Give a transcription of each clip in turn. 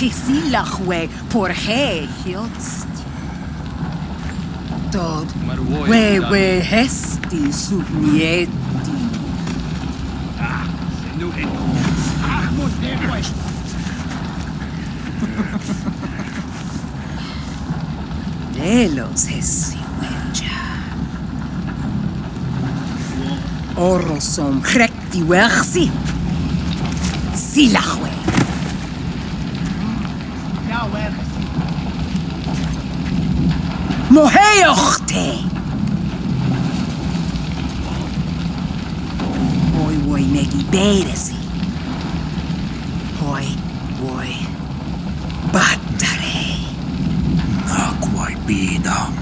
Hisilahwe porhe hiotst. Tod wewe hesti subnieti. Delos hesi Orosom hrekti wechsi. Silahwe. Moheochti! Oi, oi, megi beiresi. Oi, oi, battarei. Nakuai piidam.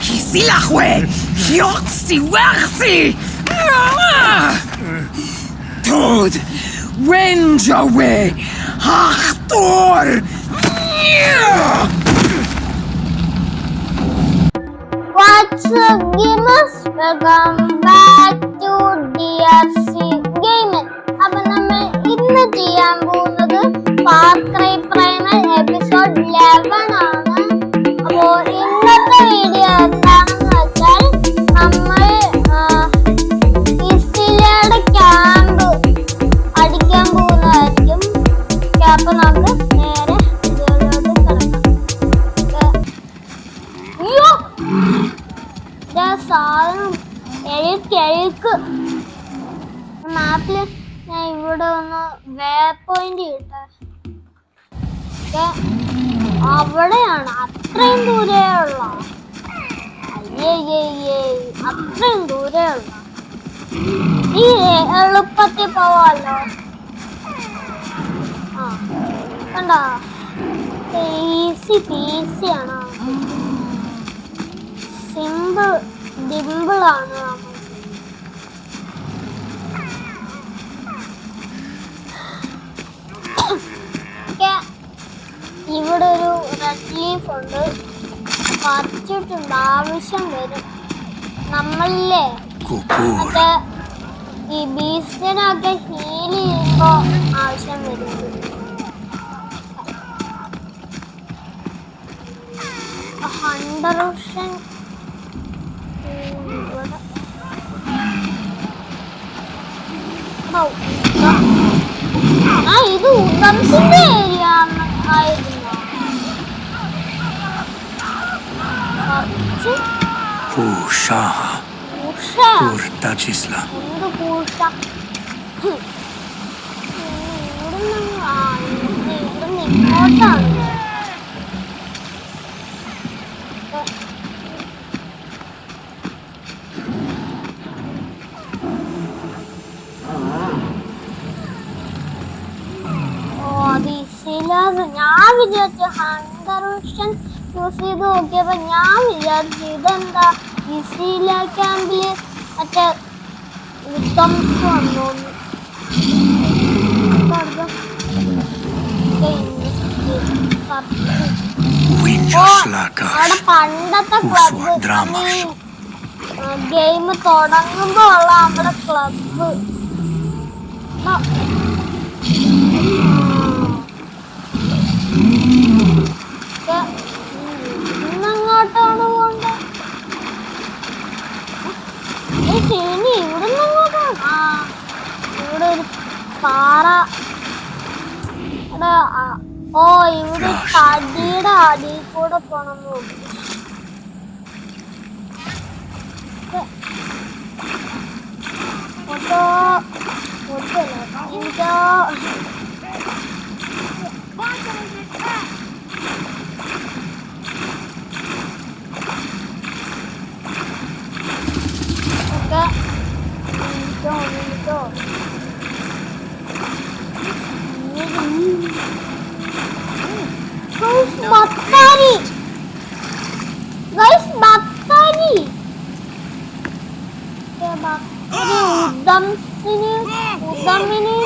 Kisilahue! Hioksi, wersi! Tod! Wenjawe! Achtor! What's up, gamers? Welcome back to DFC Gaming. അപ്പൊ നമ്മൾ ഇന്ന് ചെയ്യാൻ പോകുന്നത് far cry Primal episode 11 ആണ് അപ്പോ ഇന്നത്തെ video easy പീസിയാണ് simple dimple ആണ് ഇവിടെ ഒരു റെഡ് ലീഫ് ഉണ്ട്. പറിച്ചിട്ടുണ്ട്. ആവശ്യം വരും. നമ്മളില്ലേ. മറ്റേ ഈ ബീസ്റ്റിനൊക്കെ ഹീൽ ചെയ്യുമ്പോ ആവശ്യം വരും. ഇതാ. ആ ഇത് ഉദംസിന്റെ ഏരിയ ആയിരുന്നു. ഇവിടുന്ന് ആ ഇവിടുന്ന് ഇവിടുന്ന് ഇങ്ങോട്ടാണ് ഓ അത് ഇസിലാസ് ഞാൻ വിചാരിച്ചു ഹണ്ടർ വിഷൻ യൂസ് ചെയ്ത് നോക്കിയപ്പോ ഞാൻ വിചാരിച്ചു ഇതെന്താ? ഇസില ക്യാമ്പിൽ മറ്റേ വിത്തംസ് വന്നു. അവിടെ പണ്ടത്തെ ക്ലബ്ബ് ഗെയിം തുടങ്ങുമ്പോ ഉള്ള നമ്മുടെ ക്ലബ്ബ് ഇന്നങ്ങോട്ടാണ് പോണ്ട ശനി ഇവിടുന്ന് അങ്ങോട്ടാണ് ആ ഇവിടെ ഒരു പാറ. ആ- ഓ ഇവിടെ കടിയുടെ അടിയിൽ കൂടെ പോണം നോക്കി ഫോട്ടോ ഫോട്ടോ എനിക്കോ ഒക്കെ എനിക്കോ എനിക്കോ ബത്താരി ഗൈസ് ബത്താരി ബത്താരി ഉദംസിന് ഉദമിന്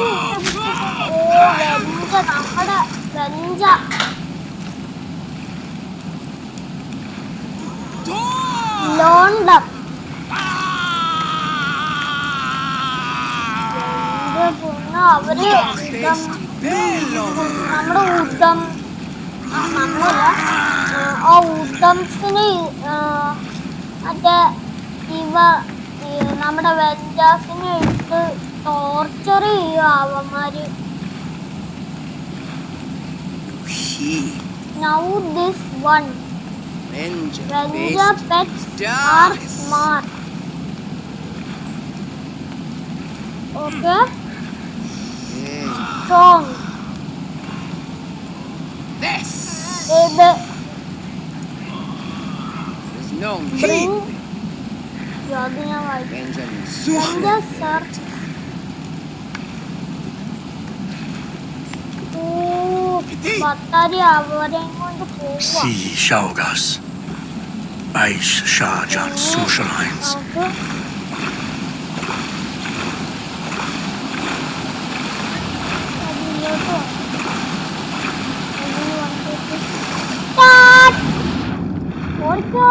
ഓ വെഞ്ച നമ്മുടെ വെഞ്ച ലോണ്ടം đập അവർ നമ്മുടെ ആ, നമ്മളല്ല. ആ, മറ്റേ ഇവ നമ്മുടെ ഇട്ട് ടോർച്ചർ ചെയ്യുക അവന്മാര്. Now this one Ranger pets are smart. Okay? Strong. This. Able. There's no Bring. Jogging away. Benjamin. Ranger search. Battery avoiding on the pool. See, Shaugas. Aish Shahjan Sushalines. നമുക്ക് അതിലോട്ട് വാ. അതിൽ വന്നിട്ട് start. ഓടിക്കോ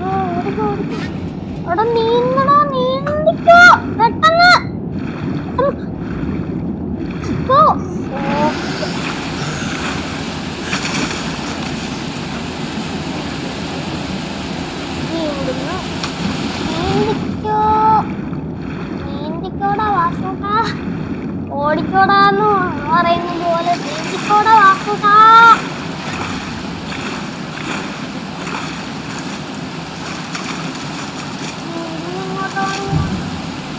ആ, ഓടിക്കോ, ഓടിക്കോ. എടാ നീന്തടാ നീന്തിക്കോ പെട്ടെന്ന് പെട്ടെന്ന്. Go. ഓക്കേ. നീ ഇവിടുന്ന് നീന്തിക്കോ നീന്തിക്കോടാ വാസൂട്ടാ ഓടിക്കോടാന്ന് പറയുന്ന പോലെ നീന്തിക്കോടാ വാസൂട്ടാ നീ ഇങ്ങോട്ട് വന്നോ.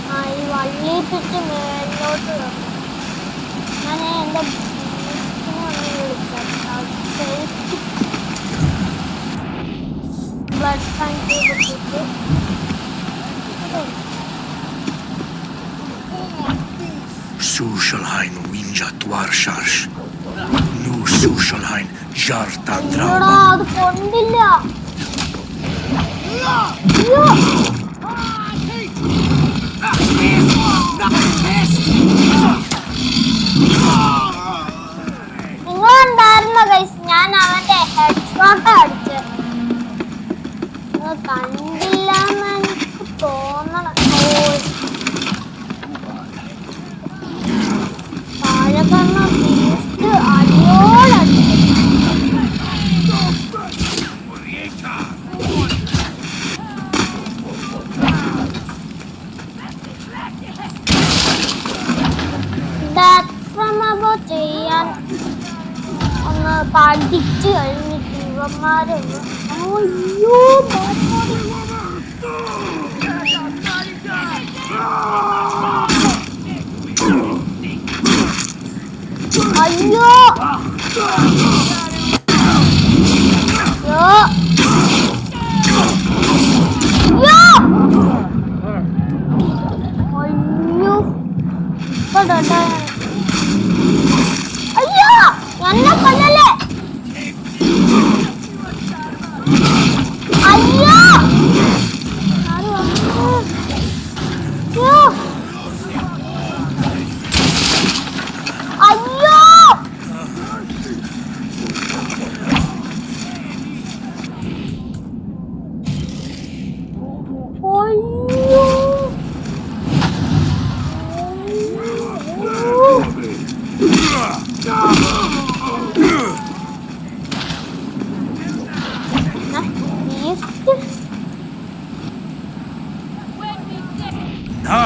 ആ ഈ വള്ളി ചുറ്റി മേലോട്ട് വരണം. ഞാൻ എന്റെ ബീച്ചിനെ ഒന്ന് വിളിക്കാം ബ്ലഡ് കൺട്രി കിട്ടിയിട്ട് Sushalhain Winja Dwarsharsh. Nu Sushalhain Jarta drama. അത് കൊണ്ടില്ല ഉണ്ടായിരുന്ന ഗൈസ് ഞാൻ അവന്റെ ഹെഡ് ഷോട്ട് അടിച്ച് 啊！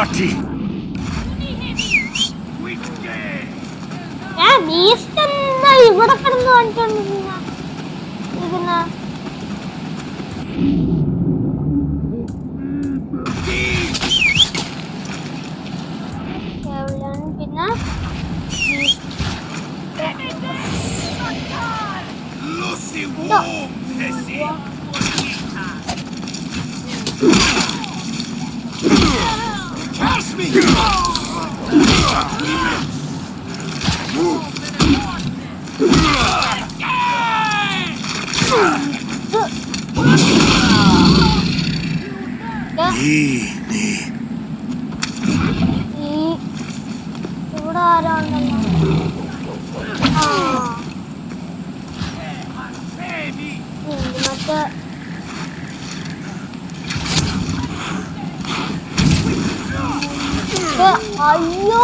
Nati. ഞാൻ ബീസ്റ്റ് എന്താ ഇവിടെ കിടന്ന് കാണിച്ചോണ്ടിരുന്ന ഇരുന്ന എവിടെയാണ് പിന്നെ Ni, ni. ഈ ഇവിടെ ആരോ ഉണ്ടല്ലോ മറ്റേ അയ്യോ!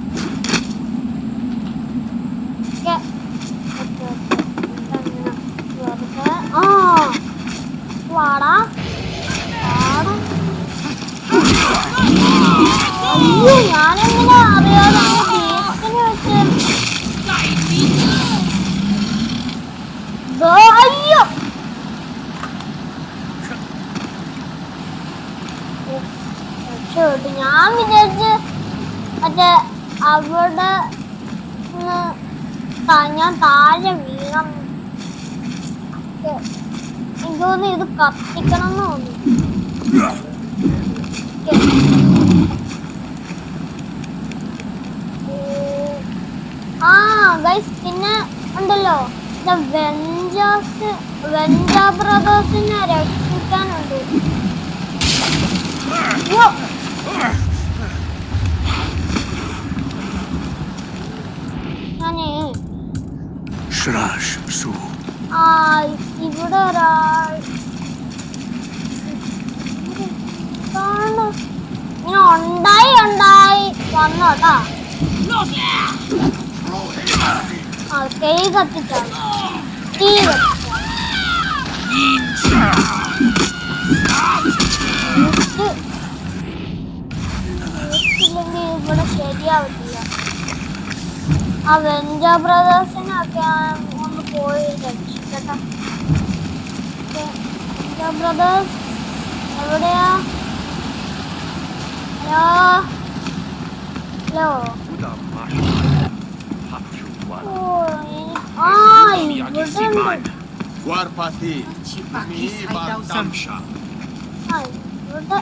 വാടാ വാടാ അയ്യോ ഞാനെങ്ങനെ അറിയാതെ അയ്യോ രക്ഷപ്പെട്ടു. ഞാൻ വിചാരിച്ച് മറ്റേ അവിടെ ഞാൻ താഴെ വീണം. എനിക്ക് തോന്നുന്നു ഇത് കത്തിക്കണം എന്ന് തോന്നുന്നു. ആ ഗൈസ് പിന്നെ ഉണ്ടല്ലോ വെഞ്ചേഴ്സ് വെഞ്ച ബ്രദേഴ്സിനെ രക്ഷിക്കാനുണ്ട്. ഞാനേ ഇവിടെ ഒരാൾ ഉണ്ടായി ഉണ്ടായി വന്നോട്ടാ കൈ കത്തിച്ചാണ് തീ ഇല്ലെങ്കിൽ ഇവിടെ ശരിയാവില്ല ആ വെഞ്ച ബ്രദേഴ്സിനൊക്കെ ഒന്ന് പോയി രക്ഷിക്കട്ടെ. വെഞ്ച ബ്രദേഴ്സ് എവിടെയാ Ja. Lo. Ay, burada mı? Guarpati. Mi bantamşa. Hayır, burada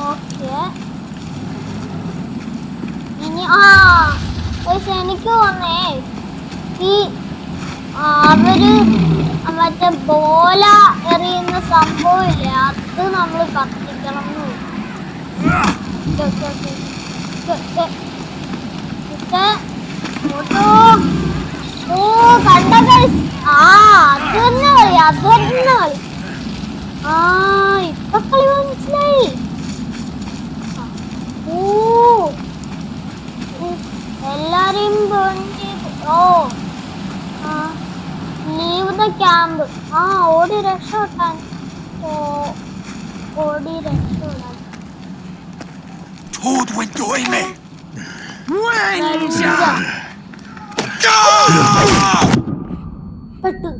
okay. ഇനി ആ പക്ഷെ എനിക്ക് തോന്നേ ഈ അവർ മറ്റേ ബോല എറിയുന്ന സംഭവമില്ലേ അത് നമ്മൾ കത്തിക്കണം എന്ന്. ഓട്ടോ. ഓ കണ്ട കളി ആ അത് തന്നെ കളി അത് കളി. ആ ഇപ്പൊ കളി മനസ്സിലായി. ഓ എല്ലാരെയും ഓ ആ ലീവ് ദ ക്യാമ്പ് ആ ഓടി രക്ഷപ്പെട്ടാൻ. ഓ ഓടി രക്ഷപ്പെടാൻ. Toad went to! പെട്ടു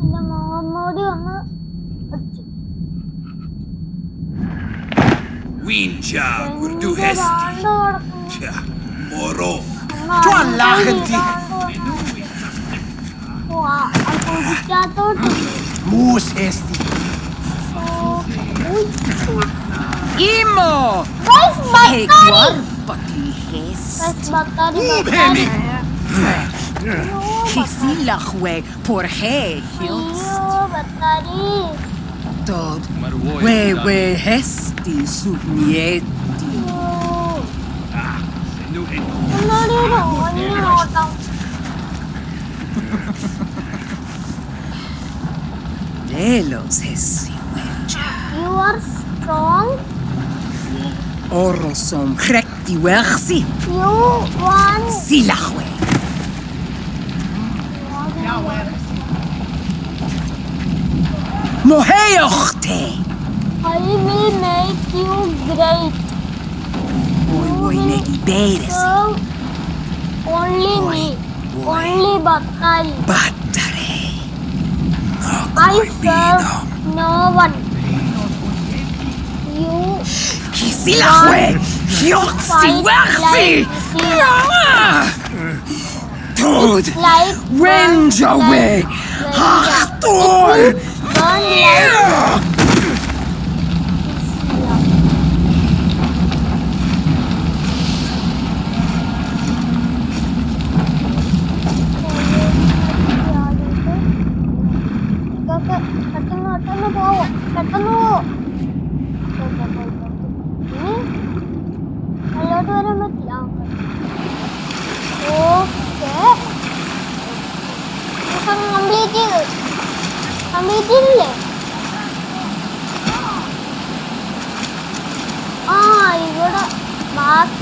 എന്റെ മുഖമ്മൂടി ഒന്ന് അടിച്ചു Wincha, എന്റെ ദാണ്ട് കിടക്കുന്നു. Moro. ഒന്ന് അടിച്ച് ദാണ്ട് കിടക്കുന്നു. ഓ, ആ, അടിക്കാത്തോട്ട് Mus esti. Imo! Where's my Pegwar, patihes. Where's my daddy? Move him! Kisilachwe, porhe, hilst. Dod, wewe hesti subnieti. Lelos hesi wenja. You are strong. Orrosom hrekti wegsi. Jo, wan. Silahwe. Moheochte. Hij wil mij you great. Oi, oi, negi beres. Only me. Only Bakari. Batare. No, I serve no one. You. Silahue! Jochzi, wachzi! Tod! Wend your way! Achtung!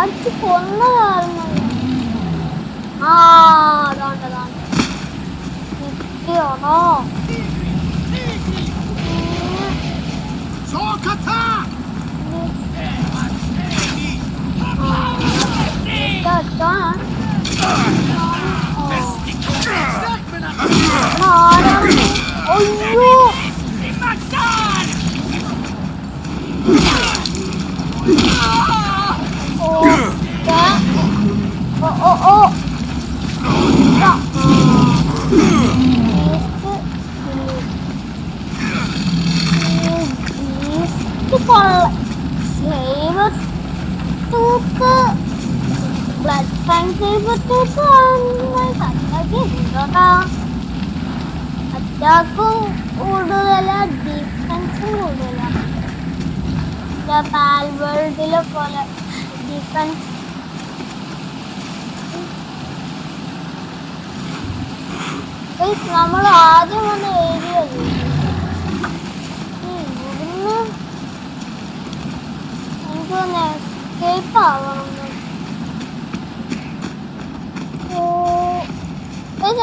あっちこんなのあるのあーなんだなってよなそうかったああれおい തൂക്ക് blood signs തൂക്ക് ഉണ്ടോട്ടാ അറ്റാക്കും കൂടുതല. ഡിഫൻസും കൂടുതല പാൽ വേൾഡിലെ പോലെ. Defence നമ്മൾ ആദ്യം വന്ന area ഇവിടുന്ന് എനിക്കൊന്ന് എസ്കേപ്പ് ആവണം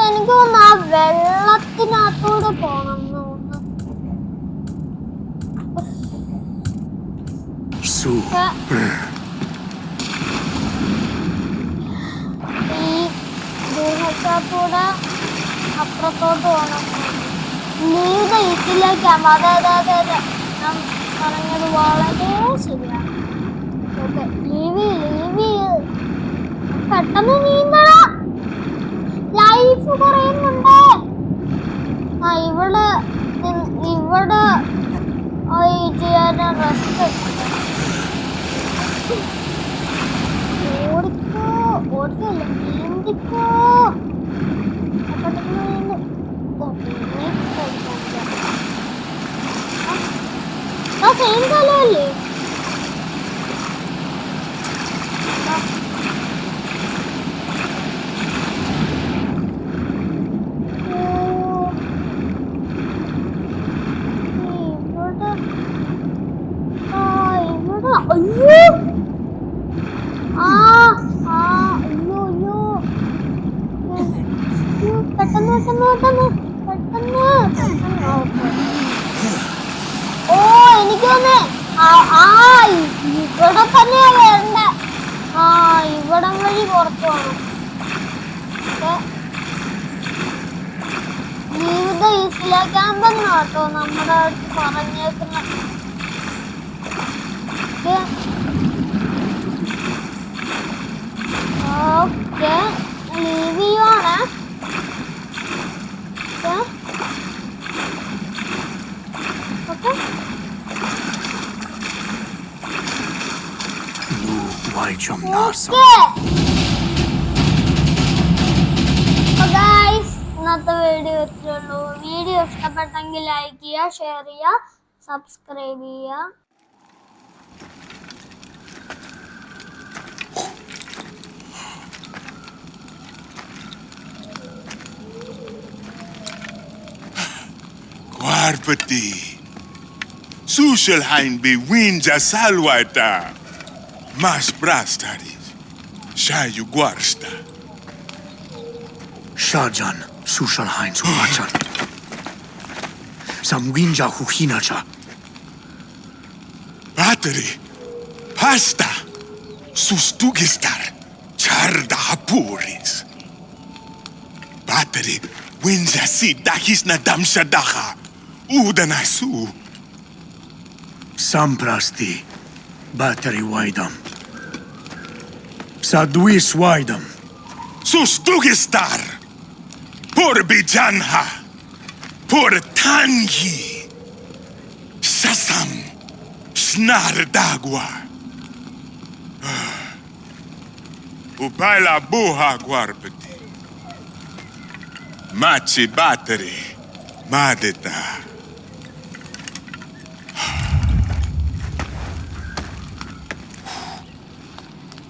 എനിക്ക് തോന്നുന്നു ആ വെള്ളത്തിനകത്തൂടെ പോണം തോന്നുന്നു Su. പക്ഷെ ഈ ഗുഹക്കകത്തൂടെ അപ്പുറത്തോട്ട് പോകണം നീത ഇതിലേക്കാണ് അതെ അതെ അതെ അതെ. ഞാൻ പറഞ്ഞത് വളരെ ശരിയാണ്. ഓക്കെ ലീവ് ലീവ് പെട്ടെന്ന് നീന്തണം. ലൈഫ് കുറയുന്നുണ്ട്. ആ ഇവിടെ ഇവിടെ ചെയ്യാൻ റെസ്റ്റ് ഓടിക്കോ ഓടിക്കല്ലേ? നീന്തിക്കോ. ก็ไม่ไม่หลุดกดไม่กดกดกดก็เห็นก็เลย ആ ആ, ഇവിടെ തന്നെയാ വരണ്ട ആ ഇവിടം വഴി പുറത്തു പോകണം ജീവിത ഈസിലാക്കാമ്പെന്ന് കേട്ടോ? നമ്മുടെ അടുത്ത് പറഞ്ഞേക്കുന്ന ഓക്കെ. ലീവ് ചെയ്യുവാണ്. ഓക്കെ. Ну, лайчом насом. ಇವತ್ತು ವಿಡಿಯೋ ಇತ್ತು ವಿಡಿಯೋ ಇಷ್ಟಪಟ್ಟಂಗೆ ಲೈಕ್ ಇಯ ಶೇರ್ ಇಯ ಸಬ್ಸ್ಕ್ರೈಬ್ ಇಯ Guarpati. Social Hainbe Winja Salwata. Mas Brastaris. Shayu Guarsta. Shajan, Social zu Suwachan. Sam Winja Huhinacha. Bateri. Pasta. Sustugistar. Charda Hapuris. Bateri. Winja Sidahis Nadamshadaha. Udanasu. Udanasu. Samprasti, bateri Wajdam. Sadwis Wajdam. Sustugistar! Purbijanha! Purtanji! Sasam! Snardagwa! Ah. Upaila buha kwarpiti. Machi bateri. madeta.